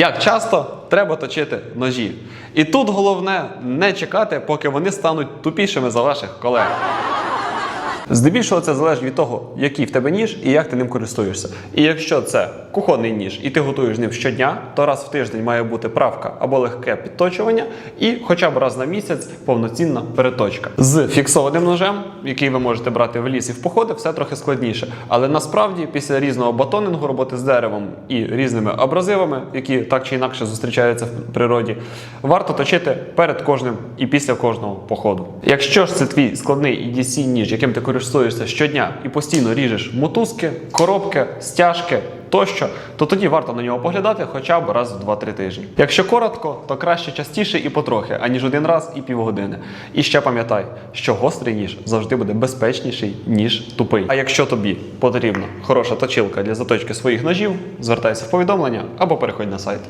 Як часто треба точити ножі? І тут головне не чекати, поки вони стануть тупішими за ваших колег. Здебільшого це залежить від того, який в тебе ніж і як ти ним користуєшся. І якщо це кухонний ніж, і ти готуєш ним щодня, то раз в тиждень має бути правка або легке підточування, і хоча б раз на місяць повноцінна переточка. З фіксованим ножем, який ви можете брати в ліс і в походи, все трохи складніше. Але насправді після різного батонингу, роботи з деревом і різними абразивами, які так чи інакше зустрічаються в природі, варто точити перед кожним і після кожного походу. Якщо ж це твій складний EDC ніж, яким ти користуєшся щодня і постійно ріжеш мотузки, коробки, стяжки. Тощо, то тоді варто на нього поглядати хоча б раз в 2-3 тижні. Якщо коротко, то краще частіше і потрохи, аніж один раз і півгодини. І ще пам'ятай, що гострий ніж завжди буде безпечніший, ніж тупий. А якщо тобі потрібна хороша точилка для заточки своїх ножів, звертайся в повідомлення або переходь на сайт.